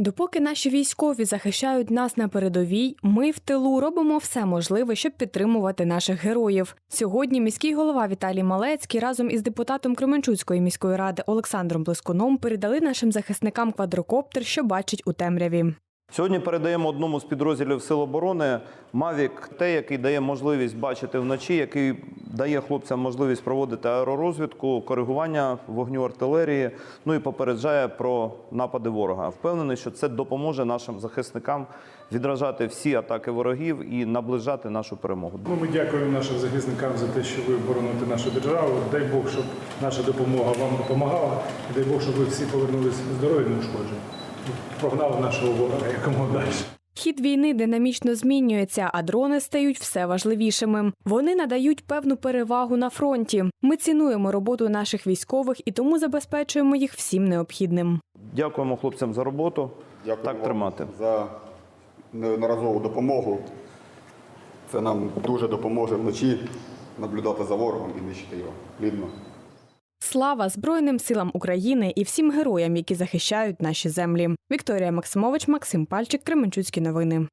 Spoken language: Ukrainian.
Допоки наші військові захищають нас на передовій, ми в тилу робимо все можливе, щоб підтримувати наших героїв. Сьогодні міський голова Віталій Малецький разом із депутатом Кременчуцької міської ради Олександром Блискуном передали нашим захисникам квадрокоптер, що бачить у темряві. Сьогодні передаємо одному з підрозділів Сил оборони Мавік, те, який дає можливість бачити вночі, який дає хлопцям можливість проводити аеророзвідку, коригування вогню артилерії, ну і попереджає про напади ворога. Впевнений, що це допоможе нашим захисникам відражати всі атаки ворогів і наближати нашу перемогу. Ну, ми дякуємо нашим захисникам за те, що ви бороните нашу державу. Дай Бог, щоб наша допомога вам допомагала. Дай Бог, щоб ви всі повернулися здорові неушкоджені. Прогнали нашого ворога якомога далі. Хід війни динамічно змінюється, а дрони стають все важливішими. Вони надають певну перевагу на фронті. Ми цінуємо роботу наших військових і тому забезпечуємо їх всім необхідним. Дякуємо хлопцям за роботу. Дякую так вам тримати. за неодноразову допомогу. Це нам дуже допоможе вночі наблюдати за ворогом і нищити його плідно. Слава Збройним силам України і всім героям, які захищають наші землі. Вікторія Максимович, Максим Пальчик, Кременчуцькі новини.